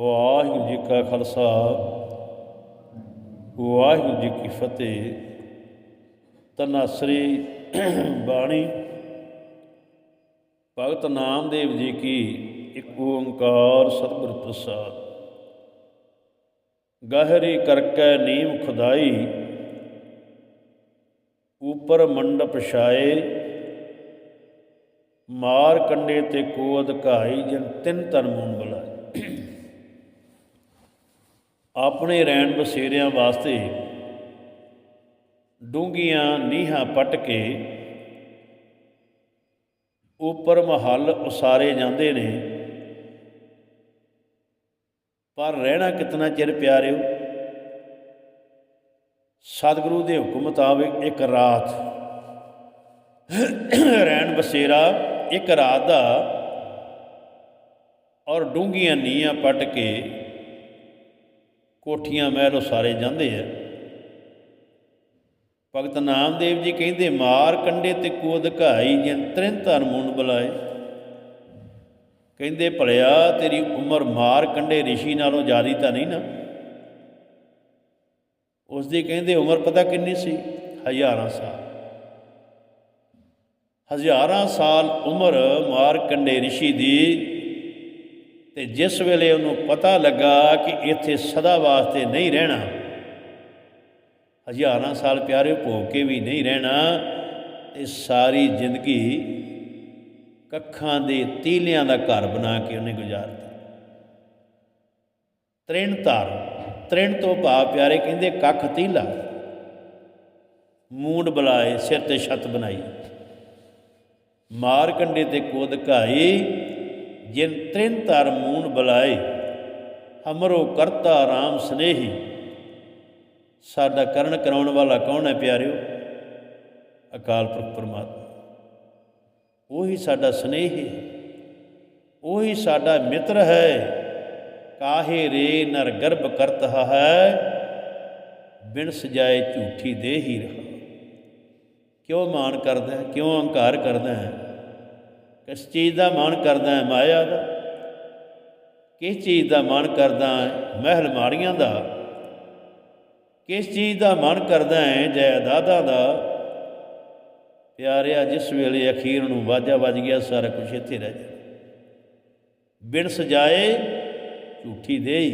ਵਾਹਿਗੁਰੂ ਜੀ ਕਾ ਖਾਲਸਾ, ਵਾਹਿਗੁਰੂ ਜੀ ਕੀ ਫਤਿਹ। ਤਨਾਸਰੀ ਬਾਣੀ, ਭਗਤ ਨਾਮਦੇਵ ਜੀ ਕੀ ਇੱਕ ਓੰਕਾਰ ਸਤਿਗੁਰ ਪ੍ਰਸਾਦ। ਗਹਿਰੀ ਕਰਕੈ ਨੀਮ ਖੁਦਾਈ, ਉਪਰ ਮੰਡਪ ਛਾਏ, ਮਾਰ ਕੰਡੇ ਤੇ ਕੋ ਅਧਿਕਾਈ ਜਨ ਤਿੰਨ ਤਨ ਮੂਨ ਬੁਲਾਏ। ਆਪਣੇ ਰਹਿਣ ਬਸੇਰਿਆਂ ਵਾਸਤੇ ਡੂੰਘੀਆਂ ਨੀਹਾਂ ਪੱਟ ਕੇ ਉੱਪਰ ਮਹੱਲ ਉਸਾਰੇ ਜਾਂਦੇ ਨੇ। ਪਰ ਰਹਿਣਾ ਕਿਤਨਾ ਚਿਰ ਪਿਆਰਿਓ? ਸਤਿਗੁਰੂ ਦੇ ਹੁਕਮ ਮੁਤਾਬਿਕ ਇੱਕ ਰਾਤ, ਰਹਿਣ ਬਸੇਰਾ ਇੱਕ ਰਾਤ ਦਾ ਔਰ ਡੂੰਘੀਆਂ ਨੀਹਾਂ ਪੱਟ ਕੇ ਕੋਠੀਆਂ ਮਹਿਲ ਉਸਾਰੇ ਜਾਂਦੇ ਆ। ਭਗਤ ਨਾਮਦੇਵ ਜੀ ਕਹਿੰਦੇ, ਮਾਰ ਕੰਡੇ ਤੇ ਕੋ ਅਧਿਕਾਈ ਜਿਨ ਤ੍ਰਿਨ ਧਨ ਮੂਨ ਬੁਲਾਏ। ਕਹਿੰਦੇ, ਭਲਿਆ, ਤੇਰੀ ਉਮਰ ਮਾਰ ਕੰਡੇ ਰਿਸ਼ੀ ਨਾਲੋਂ ਜ਼ਿਆਦੀ ਤਾਂ ਨਹੀਂ ਨਾ। ਉਸ ਦੀ ਕਹਿੰਦੇ, ਉਮਰ ਪਤਾ ਕਿੰਨੀ ਸੀ? ਹਜ਼ਾਰਾਂ ਸਾਲ। ਹਜ਼ਾਰਾਂ ਸਾਲ ਉਮਰ ਮਾਰ ਕੰਡੇ ਰਿਸ਼ੀ ਦੀ ਤੇ ਜਿਸ ਵੇਲੇ ਉਹਨੂੰ ਪਤਾ ਲੱਗਾ ਕਿ ਇੱਥੇ ਸਦਾ ਵਾਸਤੇ ਨਹੀਂ ਰਹਿਣਾ, ਹਜ਼ਾਰਾਂ ਸਾਲ ਪਿਆਰੇ ਭੋਗ ਕੇ ਵੀ ਨਹੀਂ ਰਹਿਣਾ, ਤੇ ਸਾਰੀ ਜ਼ਿੰਦਗੀ ਕੱਖਾਂ ਦੇ ਤੀਲਿਆਂ ਦਾ ਘਰ ਬਣਾ ਕੇ ਉਹਨੇ ਗੁਜ਼ਾਰਤਾ ਤ੍ਰਿਣ ਧਾਰ, ਤ੍ਰਿਣ ਤੋਂ ਭਾਵ ਪਿਆਰੇ ਕਹਿੰਦੇ ਕੱਖ ਤੀਲਾ। ਮੂੰਡ ਬੁਲਾਏ, ਸਿਰ ਤੇ ਛੱਤ ਬਣਾਈ। ਮਾਰ ਕੰਡੇ ਤੇ ਕੋਦ ਘਾਈ ਜਿਨ ਤ੍ਰਿਨ ਧਰ ਮੂਨ ਬੁਲਾਏ, ਹਮਰੋ ਕਰਤਾ RAM ਸਨੇਹੀ। ਸਾਡਾ ਕਰਨ ਕਰਾਉਣ ਵਾਲਾ ਕੌਣ ਹੈ ਪਿਆਰਿਓ? ਅਕਾਲ ਪੁਰਖ ਪਰਮਾਤਮਾ। ਉਹੀ ਸਾਡਾ ਸਨੇਹ ਹੈ। ਉਹੀ ਸਾਡਾ ਮਿੱਤਰ ਹੈ। ਕਾਹੇ ਰੇ ਨਰ ਗਰਭ ਕਰਤ ਹੈ, ਬਿਨ ਸਜਾਏ ਝੂਠੀ ਦੇਹੀ ਰਹਾ। ਕਿਉਂ ਮਾਣ ਕਰਦਾ ਹੈ? ਕਿਉਂ ਅਹੰਕਾਰ ਕਰਦਾ ਹੈ? ਕਿਸ ਚੀਜ਼ ਦਾ ਮਾਨ ਕਰਦਾ ਹੈ ਮਾਇਆ ਦਾ। ਕਿਸ ਚੀਜ਼ ਦਾ ਮਾਨ ਕਰਦਾ ਹੈ ਮਹਿਲ ਮਾੜੀਆਂ ਦਾ। ਕਿਸ ਚੀਜ਼ ਦਾ ਮਨ ਕਰਦਾ ਹੈ ਜਾਇਦਾਦਾਂ ਦਾ। ਪਿਆਰਿਆ, ਜਿਸ ਵੇਲੇ ਅਖੀਰ ਨੂੰ ਵਾਜਾ ਵੱਜ ਗਿਆ, ਸਾਰਾ ਕੁਝ ਇੱਥੇ ਰਹਿ ਜਾ ਬਿਨ ਸਜਾਏ ਝੂਠੀ ਦੇਈ,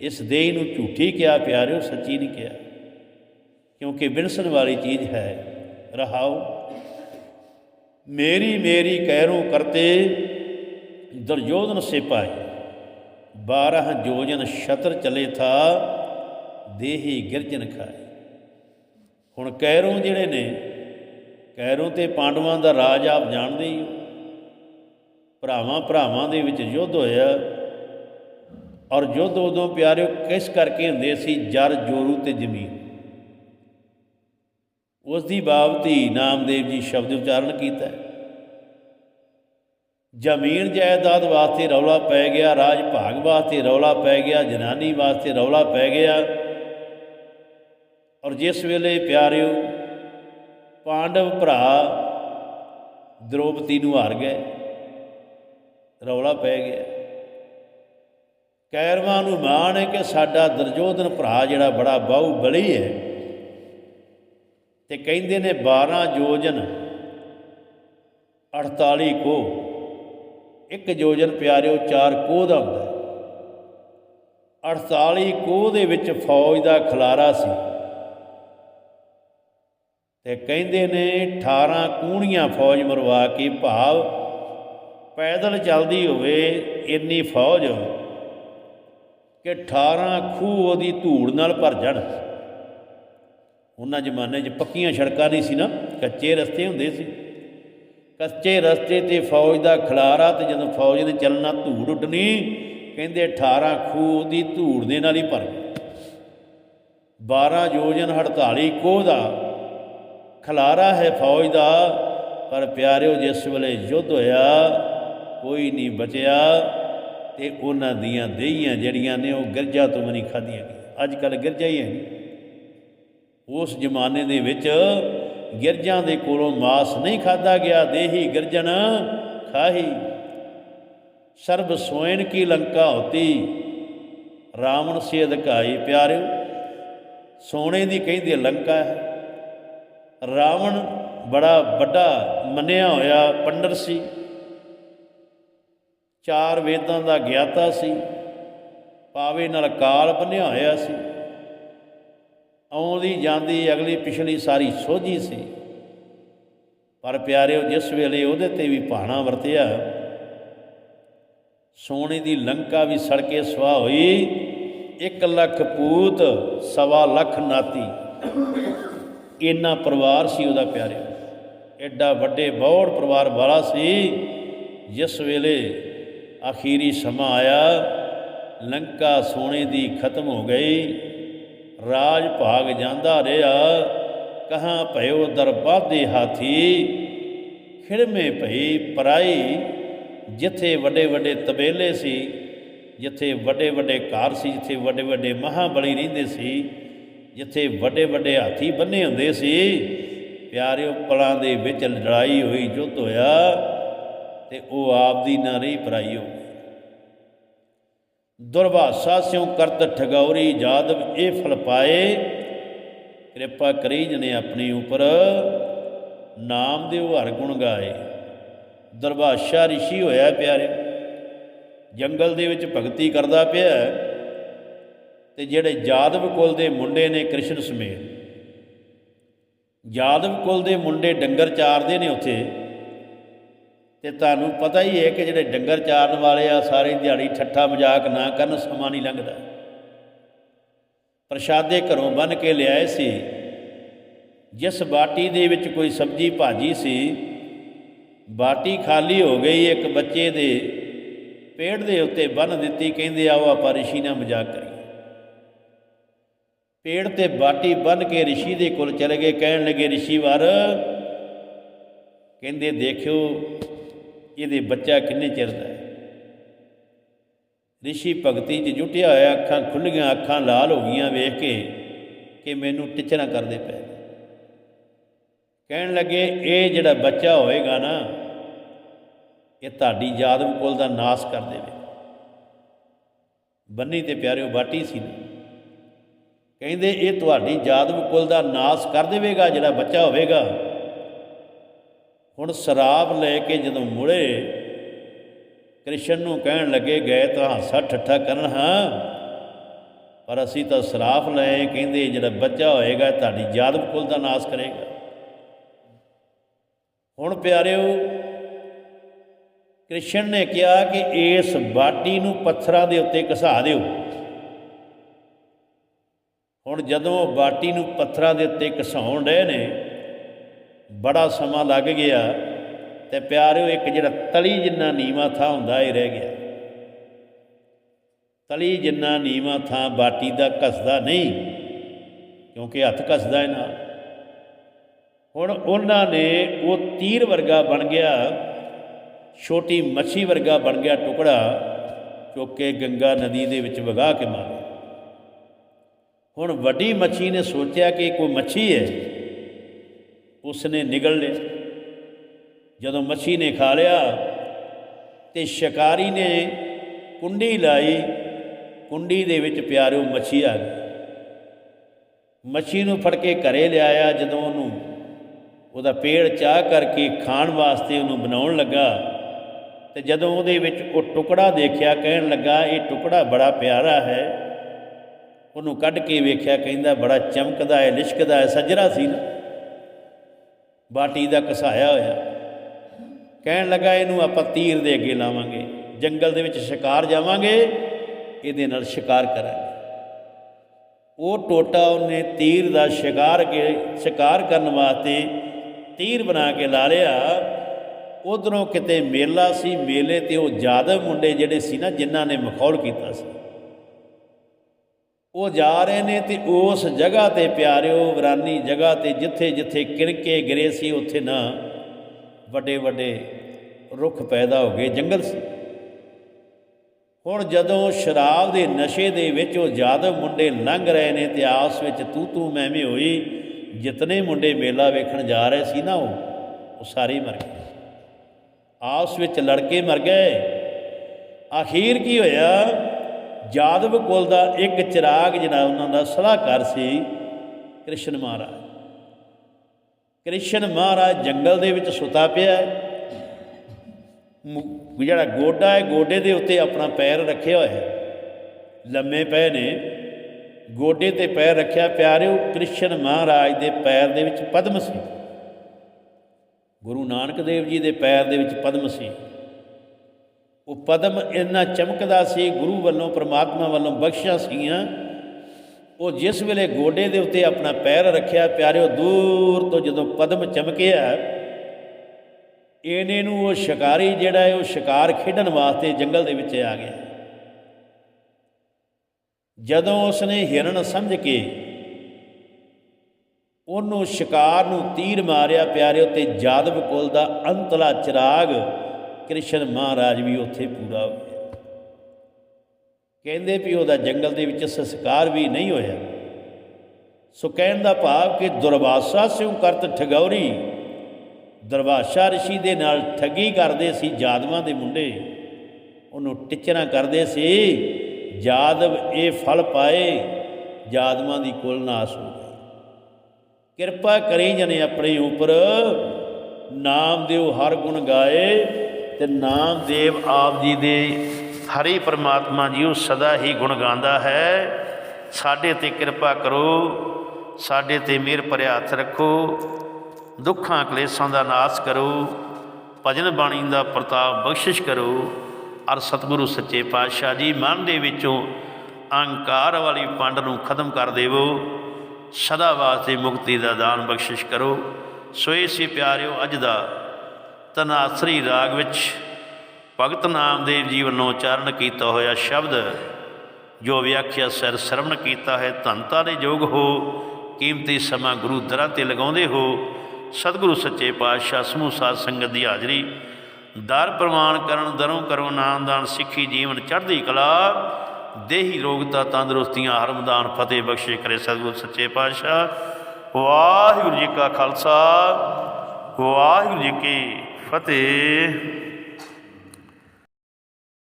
ਇਸ ਦੇਈ ਨੂੰ ਝੂਠੀ ਕਿਹਾ ਪਿਆਰਿਓ, ਸੱਚੀ ਨਹੀਂ ਕਿਹਾ। ਕਿਉਂਕਿ ਬਿਨਸਣ ਵਾਲੀ ਚੀਜ਼ ਹੈ, ਰਹਾਓ। ਮੇਰੀ ਮੇਰੀ ਕਹਿਰੋਂ ਕਰਤੇ, ਦਰਯੋਧਨ ਸਿਪਾਹੀ 12 ਜੋਜਨ ਛਤਰ ਚਲੇ ਥਾ, ਦੇਹੀ ਗਿਰਜਨ ਖਾਏ। ਹੁਣ ਕੈਰੋਂ ਜਿਹੜੇ ਨੇ ਕੈਰੋਂ ਤੇ ਪਾਂਡਵਾਂ ਦਾ ਰਾਜ ਆਪ ਜਾਣਦੇ ਹੀ ਭਰਾਵਾਂ ਭਰਾਵਾਂ ਦੇ ਵਿੱਚ ਯੁੱਧ ਹੋਇਆ। ਔਰ ਯੁੱਧ ਉਦੋਂ ਪਿਆਰਿਓ ਕਿਸ ਕਰਕੇ ਹੁੰਦੇ ਸੀ? ਜਰ ਜੋਰੂ ਤੇ ਜ਼ਮੀਨ। ਉਸ ਦੀ ਬਾਬਤੀ ਨਾਮਦੇਵ ਜੀ ਸ਼ਬਦ ਉਚਾਰਨ ਕੀਤਾ ਜ਼ਮੀਨ ਜਾਇਦਾਦ ਵਾਸਤੇ ਰੌਲਾ ਪੈ ਗਿਆ, ਰਾਜ ਭਾਗ ਵਾਸਤੇ ਰੌਲਾ ਪੈ ਗਿਆ, ਜਨਾਨੀ ਵਾਸਤੇ ਰੌਲਾ ਪੈ ਗਿਆ। ਔਰ ਜਿਸ ਵੇਲੇ ਪਿਆਰਿਓ, ਪਾਂਡਵ ਭਰਾ ਦ੍ਰੋਪਦੀ ਨੂੰ ਹਾਰ ਗਏ, ਰੌਲਾ ਪੈ ਗਿਆ। ਕੈਰਵਾਂ ਨੂੰ ਮਾਣ ਹੈ ਕਿ ਸਾਡਾ ਦਰਜੋਧਨ ਭਰਾ ਜਿਹੜਾ ਬੜਾ ਬਾਹੂ ਬਲੀ ਹੈ ਤੇ ਕਹਿੰਦੇ ਨੇ 12 ਯੋਜਨ 48 ਕੋ। ਇੱਕ ਜੋਜਨ ਪਿਆਰਿਓ 4 ਕੋਹ ਦਾ ਹੁੰਦਾ ਹੈ। 48 ਕੋਹ ਦੇ ਵਿੱਚ ਫੌਜ ਦਾ ਖਲਾਰਾ ਸੀ। ਤੇ ਕਹਿੰਦੇ ਨੇ 18 ਕੂਣੀਆਂ ਫੌਜ ਮਰਵਾ ਕੇ ਭਾਵ ਪੈਦਲ ਚੱਲਦੀ ਹੋਵੇ, ਇੰਨੀ ਫੌਜ ਕਿ 18 ਖੂਹ ਉਹਦੀ ਧੂੜ ਨਾਲ ਭਰ ਜਾਣ। ਉਹਨਾਂ ਜ਼ਮਾਨੇ 'ਚ ਪੱਕੀਆਂ ਸੜਕਾਂ ਨਹੀਂ ਸੀ ਨਾ, ਕੱਚੇ ਰਸਤੇ ਹੁੰਦੇ ਸੀ। ਕੱਚੇ ਰਸਤੇ ਤੇ ਫੌਜ ਦਾ ਖਲਾਰਾ ਤੇ ਜਦੋਂ ਫੌਜ ਨੇ ਚੱਲਣਾ ਧੂੜ ਉੱਡਣੀ, ਕਹਿੰਦੇ 18 ਖੂਹ ਦੀ ਧੂੜ ਦੇ ਨਾਲ ਹੀ ਭਰ ਗਏ। 12 ਯੋਜਨ 48 ਕੋਹ ਦਾ ਖਲਾਰਾ ਹੈ ਫੌਜ ਦਾ, ਪਰ ਪਿਆਰਿਓ ਜਿਸ ਵੇਲੇ ਯੁੱਧ ਹੋਇਆ, ਕੋਈ ਨਹੀਂ ਬਚਿਆ ਤੇ ਉਹਨਾਂ ਦੀਆਂ ਦੇਹੀਆਂ ਜਿਹੜੀਆਂ ਨੇ ਉਹ ਗਿਰਜਾ ਤੋਂ ਵੀ ਨਹੀਂ ਖਾਧੀਆਂ ਗਈਆਂ। ਅੱਜ ਕੱਲ ਗਿਰਜਾ ਹੀ ਹੈ ਉਸ ਜ਼ਮਾਨੇ ਦੇ ਵਿੱਚ ਗਿਰਜਾਂ ਦੇ ਕੋਲੋਂ ਮਾਸ ਨਹੀਂ ਖਾਦਾ ਗਿਆ, ਦੇਹੀ ਗਿਰਜਨ ਖਾਹੀ। ਸਰਬ ਸੋਇਨ ਕੀ ਲੰਕਾ ਹੋਤੀ, ਰਾਵਣ ਸੇ ਅਧਿਕਾਈ ਪਿਆਰਿਓ। ਸੋਨੇ ਦੀ ਕਹਿੰਦੇ ਲੰਕਾ ਹੈ। ਰਾਵਣ ਬੜਾ ਵੱਡਾ ਮੰਨਿਆ ਹੋਇਆ ਪੰਡਰ ਸੀ। ਚਾਰ ਵੇਦਾਂ ਦਾ ਗਿਆਤਾ ਸੀ। ਪਾਵੇ ਨਾਲ ਕਾਲ ਬੰਨਿਆ ਹੋਇਆ ਸੀ। ਆਉਂਦੀ ਜਾਂਦੀ ਅਗਲੀ ਪਿਛਲੀ ਸਾਰੀ ਸੋਝੀ ਸੀ। ਪਰ ਪਿਆਰਿਓ, ਜਿਸ ਵੇਲੇ ਉਹਦੇ ਤੇ ਵੀ ਭਾਣਾ ਵਰਤਿਆ, ਸੋਨੇ ਦੀ ਲੰਕਾ ਵੀ ਸੜਕੇ ਸਵਾ ਹੋਈ। 1 ਲੱਖ ਪੂਤ, ਸਵਾ ਲੱਖ ਨਾਤੀ। ਇੰਨਾ ਪਰਿਵਾਰ ਸੀ ਉਹਦਾ ਪਿਆਰਿਓ। ਐਡਾ ਵੱਡੇ ਬੌੜ ਪਰਿਵਾਰ ਵਾਲਾ ਸੀ। ਜਿਸ ਵੇਲੇ ਆਖੀਰੀ ਸਮਾਂ ਆਇਆ, ਲੰਕਾ ਸੋਨੇ ਦੀ ਖਤਮ ਹੋ ਗਈ। ਰਾਜ ਭਾਗ ਜਾਂਦਾ ਰਿਹਾ। ਕਹਾਂ ਭਇਓ ਦਰਬਾਦੇ ਹਾਥੀ, ਖਿੜਮੇ ਭਈ ਪਰਾਈ। ਜਿੱਥੇ ਵੱਡੇ ਵੱਡੇ ਤਬੇਲੇ ਸੀ, ਜਿੱਥੇ ਵੱਡੇ ਵੱਡੇ ਘਰ ਸੀ, ਜਿੱਥੇ ਵੱਡੇ ਵੱਡੇ ਮਹਾਬਲੀ ਰਹਿੰਦੇ ਸੀ, ਜਿੱਥੇ ਵੱਡੇ ਵੱਡੇ ਹਾਥੀ ਬੰਨੇ ਹੁੰਦੇ ਸੀ, ਪਿਆਰਿਓ ਪਲਾਂ ਦੇ ਵਿੱਚ ਲੜਾਈ ਹੋਈ ਯੁੱਧ ਹੋਇਆ, ਤੇ ਉਹ ਆਪ ਦੀ ਨਾ ਰਹੀ ਪਰਾਈ ਹੋ ਦੁਰਭਾਸ਼ਾ ਦੁਰਵਾਸਾ ਸਿਉ ਕਰਤ ਠਗੌਰੀ ਜਾਦਵ ਇਹ ਫਲ ਪਾਏ। ਕਿਰਪਾ ਕਰੀ ਜਨੇ ਆਪਣੀ ਉਪਰ ਨਾਮ ਦੇ ਹਰ ਗੁਣ ਗਾਏ। ਦਰਵਾਸ਼ਾ ਰਿਸ਼ੀ ਹੋਇਆ ਪਿਆਰੇ, ਜੰਗਲ ਦੇ ਵਿੱਚ ਭਗਤੀ ਕਰਦਾ ਪਿਆ ਤੇ ਜਿਹੜੇ ਜਾਦਵ ਕੁਲ ਦੇ ਮੁੰਡੇ ਨੇ ਕ੍ਰਿਸ਼ਨ ਸਮੇਤ, ਜਾਦਵ ਕੁਲ ਦੇ ਮੁੰਡੇ ਡੰਗਰ ਚਾਰਦੇ ਨੇ ਉੱਥੇ ਤੇ ਤੁਹਾਨੂੰ ਪਤਾ ਹੀ ਹੈ ਕਿ ਜਿਹੜੇ ਡੰਗਰ ਚਾਰਨ ਵਾਲੇ ਆ, ਸਾਰੇ ਦਿਹਾੜੀ ਠੱਠਾ ਮਜ਼ਾਕ ਨਾ ਕਰਨ, ਸਮਾਂ ਨਹੀਂ ਲੰਘਦਾ। ਪ੍ਰਸ਼ਾਦੇ ਘਰੋਂ ਬਨ ਕੇ ਲਿਆਏ ਸੀ। ਜਿਸ ਬਾਟੀ ਦੇ ਵਿੱਚ ਕੋਈ ਸਬਜੀ ਭਾਜੀ ਸੀ, ਬਾਟੀ ਖਾਲੀ ਹੋ ਗਈ, ਇੱਕ ਬੱਚੇ ਦੇ ਪੇੜ ਦੇ ਉੱਤੇ ਬੰਨ ਦਿੱਤੀ, ਕਹਿੰਦੇ, ਆਓ, ਆਪਾਂ ਰਿਸ਼ੀ ਨਾਲ ਮਜ਼ਾਕ ਕਰੀਏ। ਪੇੜ ਤੇ ਬਾਟੀ ਬੰਨ ਕੇ ਰਿਸ਼ੀ ਦੇ ਕੋਲ ਚਲੇ ਗਏ। ਕਹਿਣ ਲੱਗੇ, ਰਿਸ਼ੀ ਵਾਰ, ਕਹਿੰਦੇ, ਦੇਖਿਓ ਇਹਦੇ ਬੱਚਾ ਕਿੰਨੇ ਚਿਰ ਦਾ ਹੈ? ਰਿਸ਼ੀ ਭਗਤੀ 'ਚ ਜੁਟਿਆ ਹੋਇਆ ਅੱਖਾਂ ਖੁੱਲੀਆਂ ਅੱਖਾਂ ਲਾਲ ਹੋ ਗਈਆਂ ਵੇਖ ਕੇ ਕਿ ਮੈਨੂੰ ਟਿਚਣਾ ਕਰਦੇ ਪਏ ਕਹਿਣ ਲੱਗੇ, ਇਹ ਜਿਹੜਾ ਬੱਚਾ ਹੋਏਗਾ ਨਾ, ਇਹ ਤੁਹਾਡੀ ਯਾਦਵ ਕੁਲ ਦਾ ਨਾਸ ਕਰ ਦੇਵੇ। ਬੰਨੀ ਤੇ ਪਿਆਰਿਓ, ਬਾਟੀ ਸੀ ਨਾ। ਕਹਿੰਦੇ, ਇਹ ਤੁਹਾਡੀ ਯਾਦਵ ਕੁਲ ਦਾ ਨਾਸ ਕਰ ਦੇਵੇਗਾ ਜਿਹੜਾ ਬੱਚਾ ਹੋਵੇਗਾ। ਹੁਣ ਸ਼ਰਾਬ ਲੈ ਕੇ ਜਦੋਂ ਮੁੜੇ, ਕ੍ਰਿਸ਼ਨ ਨੂੰ ਕਹਿਣ ਲੱਗੇ, ਗਏ ਤਾਂ ਹਾਸਾ ਠੱਠਾ ਕਰਨ, ਹਾਂ, ਪਰ ਅਸੀਂ ਤਾਂ ਸ਼ਰਾਫ ਲਏ ਕਹਿੰਦੇ ਜਿਹੜਾ ਬੱਚਾ ਹੋਏਗਾ ਤੁਹਾਡੀ ਜਾਦਵ ਕੁਲ ਦਾ ਨਾਸ ਕਰੇਗਾ। ਹੁਣ ਪਿਆਰਿਓ, ਕ੍ਰਿਸ਼ਨ ਨੇ ਕਿਹਾ ਕਿ ਇਸ ਬਾਟੀ ਨੂੰ ਪੱਥਰਾਂ ਦੇ ਉੱਤੇ ਘਸਾ ਦਿਓ। ਹੁਣ ਜਦੋਂ ਬਾਟੀ ਨੂੰ ਪੱਥਰਾਂ ਦੇ ਉੱਤੇ ਘਸਾਉਣ ਰਹੇ ਨੇ ਬੜਾ ਸਮਾਂ ਲੱਗ ਗਿਆ ਤੇ ਪਿਆਰਿਓ, ਇੱਕ ਜਿਹੜਾ ਤਲੀ ਜਿੰਨਾ ਨੀਵਾ ਥਾਂ ਹੁੰਦਾ, ਇਹ ਰਹਿ ਗਿਆ। ਤਲੀ ਜਿੰਨਾ ਨੀਵਾ ਥਾਂ ਬਾਟੀ ਦਾ ਘਸਦਾ ਨਹੀਂ, ਕਿਉਂਕਿ ਹੱਥ ਘਸਦਾ ਹੈ ਨਾਲ ਹੁਣ ਉਹਨਾਂ ਨੇ ਉਹ ਤੀਰ ਵਰਗਾ ਬਣ ਗਿਆ, ਛੋਟੀ ਮੱਛੀ ਵਰਗਾ ਬਣ ਗਿਆ ਟੁਕੜਾ, ਚੁੱਕ ਕੇ ਗੰਗਾ ਨਦੀ ਦੇ ਵਿੱਚ ਵਗਾ ਕੇ ਮਾਰਿਆ। ਹੁਣ ਵੱਡੀ ਮੱਛੀ ਨੇ ਸੋਚਿਆ ਕਿ ਕੋਈ ਮੱਛੀ ਹੈ ਉਸਨੇ ਨਿਗਲ ਲਿਆ ਜਦੋਂ ਮੱਛੀ ਨੇ ਖਾ ਲਿਆ ਤੇ ਸ਼ਿਕਾਰੀ ਨੇ ਕੁੰਡੀ ਲਾਈ, ਕੁੰਡੀ ਦੇ ਵਿੱਚ ਪਿਆਰਿਓ ਮੱਛੀ ਆ ਗਈ। ਮੱਛੀ ਨੂੰ ਫੜ ਕੇ ਘਰੇ ਲਿਆਇਆ, ਜਦੋਂ ਉਹਨੂੰ ਉਹਦਾ ਪੇੜ ਚਾਹ ਕਰਕੇ ਖਾਣ ਵਾਸਤੇ ਉਹਨੂੰ ਬਣਾਉਣ ਲੱਗਾ ਤੇ ਜਦੋਂ ਉਹਦੇ ਵਿੱਚ ਉਹ ਟੁਕੜਾ ਦੇਖਿਆ, ਕਹਿਣ ਲੱਗਾ, ਇਹ ਟੁਕੜਾ ਬੜਾ ਪਿਆਰਾ ਹੈ। ਉਹਨੂੰ ਕੱਢ ਕੇ ਵੇਖਿਆ, ਕਹਿੰਦਾ, ਬੜਾ ਚਮਕਦਾ ਹੈ, ਲਿਸ਼ਕਦਾ ਹੈ, ਸੱਜਰਾ ਸੀ ਨਾ। ਬਾਟੀ ਦਾ ਕਸਾਇਆ ਹੋਇਆ। ਕਹਿਣ ਲੱਗਾ, ਇਹਨੂੰ ਆਪਾਂ ਤੀਰ ਦੇ ਅੱਗੇ ਲਾਵਾਂਗੇ। ਜੰਗਲ ਦੇ ਵਿੱਚ ਸ਼ਿਕਾਰ ਜਾਵਾਂਗੇ, ਇਹਦੇ ਨਾਲ ਸ਼ਿਕਾਰ ਕਰਾਂਗੇ। ਉਹ ਟੋਟਾ ਉਹਨੇ ਤੀਰ ਦਾ ਸ਼ਿਕਾਰ ਕੇ, ਸ਼ਿਕਾਰ ਕਰਨ ਵਾਸਤੇ ਤੀਰ ਬਣਾ ਕੇ ਲਾ ਲਿਆ। ਉਧਰੋਂ ਕਿਤੇ ਮੇਲਾ ਸੀ, ਮੇਲੇ ਤੇ ਉਹ ਜਾਦਵ ਮੁੰਡੇ ਜਿਹੜੇ ਸੀ ਨਾ, ਜਿਨ੍ਹਾਂ ਨੇ ਮਖੌਲ ਕੀਤਾ ਸੀ। ਉਹ ਜਾ ਰਹੇ ਨੇ ਤੇ ਉਸ ਜਗ੍ਹਾ ਤੇ ਪਿਆਰਿਓ, ਵਿਰਾਨੀ ਜਗ੍ਹਾ ਤੇ ਜਿੱਥੇ ਜਿੱਥੇ ਕਿਰਕੇ ਗਿਰੇ ਸੀ, ਉੱਥੇ ਨਾ ਵੱਡੇ ਵੱਡੇ ਰੁੱਖ ਪੈਦਾ ਹੋ ਗਏ, ਜੰਗਲ ਸੀ। ਹੁਣ ਜਦੋਂ ਸ਼ਰਾਬ ਦੇ ਨਸ਼ੇ ਦੇ ਵਿੱਚ ਉਹ ਜਾਦਵ ਮੁੰਡੇ ਲੰਘ ਰਹੇ ਨੇ ਤੇ ਆਪਸ ਵਿੱਚ ਤੂ ਤੂ ਮੈਂ ਹੋਈ, ਜਿਤਨੇ ਮੁੰਡੇ ਮੇਲਾ ਵੇਖਣ ਜਾ ਰਹੇ ਸੀ ਨਾ ਉਹ ਉਹ ਸਾਰੇ ਮਰ ਗਏ। ਆਪਸ ਵਿੱਚ ਲੜਕੇ ਮਰ ਗਏ। ਆਖੀਰ ਕੀ ਹੋਇਆ? ਜਾਦਵ ਕੁਲ ਦਾ ਇੱਕ ਚਿਰਾਗ ਜਿਹੜਾ ਉਹਨਾਂ ਦਾ ਸਲਾਹਕਾਰ ਸੀ, ਕ੍ਰਿਸ਼ਨ ਮਹਾਰਾਜ। ਕ੍ਰਿਸ਼ਨ ਮਹਾਰਾਜ ਜੰਗਲ ਦੇ ਵਿੱਚ ਸੁਤਾ ਪਿਆ ਜਿਹੜਾ ਗੋਡਾ ਹੈ, ਗੋਡੇ ਦੇ ਉੱਤੇ ਆਪਣਾ ਪੈਰ ਰੱਖਿਆ ਹੋਇਆ ਹੈ। ਲੰਮੇ ਪਏ ਨੇ। ਗੋਡੇ ਤੇ ਪੈਰ ਰੱਖਿਆ, ਪਿਆਰਿਓ, ਕ੍ਰਿਸ਼ਨ ਮਹਾਰਾਜ ਦੇ ਪੈਰ ਦੇ ਵਿੱਚ ਪਦਮ ਸੀ। ਗੁਰੂ ਨਾਨਕ ਦੇਵ ਜੀ ਦੇ ਪੈਰ ਦੇ ਵਿੱਚ ਪਦਮ ਸੀ। ਉਹ ਪਦਮ ਇੰਨਾ ਚਮਕਦਾ ਸੀ, ਗੁਰੂ ਵੱਲੋਂ, ਪ੍ਰਮਾਤਮਾ ਵੱਲੋਂ ਬਖਸ਼ਿਆ ਸੀਗੀਆਂ। ਉਹ ਜਿਸ ਵੇਲੇ ਗੋਡੇ ਦੇ ਉੱਤੇ ਆਪਣਾ ਪੈਰ ਰੱਖਿਆ, ਪਿਆਰਿਓ, ਦੂਰ ਤੋਂ ਜਦੋਂ ਪਦਮ ਚਮਕਿਆ, ਇਹਨੇ ਨੂੰ ਉਹ ਸ਼ਿਕਾਰੀ ਜਿਹੜਾ ਹੈ, ਉਹ ਸ਼ਿਕਾਰ ਖੇਡਣ ਵਾਸਤੇ ਜੰਗਲ ਦੇ ਵਿੱਚ ਆ ਗਿਆ। ਜਦੋਂ ਉਸਨੇ ਹਿਰਨ ਸਮਝ ਕੇ ਉਹਨੂੰ ਸ਼ਿਕਾਰ ਨੂੰ ਤੀਰ ਮਾਰਿਆ, ਪਿਆਰਿਓ, ਤੇ ਜਾਦਵ ਕੁਲ ਦਾ ਅੰਤਲਾ ਚਿਰਾਗ ਕ੍ਰਿਸ਼ਨ ਮਹਾਰਾਜ ਵੀ ਉੱਥੇ ਪੂਰਾ ਹੋ ਗਿਆ ਕਹਿੰਦੇ ਵੀ ਉਹਦਾ ਜੰਗਲ ਦੇ ਵਿੱਚ ਸੰਸਕਾਰ ਵੀ ਨਹੀਂ ਹੋਇਆ। ਸੋ ਕਹਿਣ ਦਾ ਭਾਵ ਕਿ ਦੁਰਵਾਸਾ ਸਿਉ ਕਰਤ ਠਗੌਰੀ, ਦਰਵਾਸ਼ਾ ਰਿਸ਼ੀ ਦੇ ਨਾਲ ਠੱਗੀ ਕਰਦੇ ਸੀ ਜਾਦਵਾਂ ਦੇ ਮੁੰਡੇ। ਉਹਨੂੰ ਟਿਚਰਾਂ ਕਰਦੇ ਸੀ, ਜਾਦਵ ਇਹ ਫਲ ਪਾਏ, ਜਾਦਵਾਂ ਦੀ ਕੁਲ ਨਾਸ ਹੋ ਗਈ। ਕਿਰਪਾ ਕਰੀ ਜਨੇ ਆਪਣੇ ਉੱਪਰ, ਨਾਮ ਦਿਓ ਹਰ ਗੁਣ ਗਾਏ ਤੇ ਨਾਮ ਦੇਵ ਆਪ ਜੀ ਦੇ ਹਰੀ ਪਰਮਾਤਮਾ ਜੀ ਉਹ ਸਦਾ ਹੀ ਗੁਣ ਗਾਉਂਦਾ ਹੈ। ਸਾਡੇ ਤੇ ਕਿਰਪਾ ਕਰੋ, ਸਾਡੇ ਤੇ ਮਿਹਰ ਭਰਿਆ ਹੱਥ ਰੱਖੋ, ਦੁੱਖਾਂ ਕਲੇਸ਼ਾਂ ਦਾ ਨਾਸ਼ ਕਰੋ, ਭਜਨ ਬਾਣੀ ਦਾ ਪ੍ਰਤਾਪ ਬਖਸ਼ਿਸ਼ ਕਰੋ। ਅਰ ਸਤਿਗੁਰੂ ਸੱਚੇ ਪਾਤਸ਼ਾਹ ਜੀ, ਮਨ ਦੇ ਵਿੱਚੋਂ ਅਹੰਕਾਰ ਵਾਲੀ ਪੰਡ ਨੂੰ ਖਤਮ ਕਰ ਦੇਵੋ। ਸਦਾ ਵਾਸਤੇ ਮੁਕਤੀ ਦਾ ਦਾਨ ਬਖਸ਼ਿਸ਼ ਕਰੋ। ਸੋਏ ਸੀ ਪਿਆਰਿਓ, ਅੱਜ ਦਾ ਤਨਾਸਰੀ ਰਾਗ ਵਿੱਚ ਭਗਤ ਨਾਮਦੇਵ ਜੀ ਵੱਲੋਂ ਉਚਾਰਨ ਕੀਤਾ ਹੋਇਆ ਸ਼ਬਦ, ਜੋ ਵਿਆਖਿਆ ਸਿਰ ਸਰਵਣ ਕੀਤਾ ਹੈ ਧੰਤਾ ਦੇ ਯੋਗ ਹੋ, ਕੀਮਤੀ ਸਮਾਂ ਗੁਰੂ ਦਰਾਂ ਤੇ ਲਗਾਉਂਦੇ ਹੋ, ਸਤਿਗੁਰੂ ਸੱਚੇ ਪਾਤਸ਼ਾਹ ਸਮੂਹ ਸਾਧ ਸੰਗਤ ਦੀ ਹਾਜ਼ਰੀ, ਦਰ ਪ੍ਰਮਾਣ ਕਰਨ, ਦਰੋਂ ਕਰੋ ਨਾਮਦਾਨ ਸਿੱਖੀ ਜੀਵਨ ਚੜ੍ਹਦੀ ਕਲਾ, ਦੇਹੀ ਰੋਗਤਾ ਤੰਦਰੁਸਤੀਆਂ ਹਰਮਦਾਨ ਫਤਿਹ ਬਖਸ਼ੇ ਕਰੇ ਸਤਿਗੁਰੂ ਸੱਚੇ ਪਾਤਸ਼ਾਹ। ਵਾਹਿਗੁਰੂ ਜੀ ਕਾ ਖਾਲਸਾ, ਵਾਹਿਗੁਰੂ ਜੀ ਕੀ ਫਤਿਹ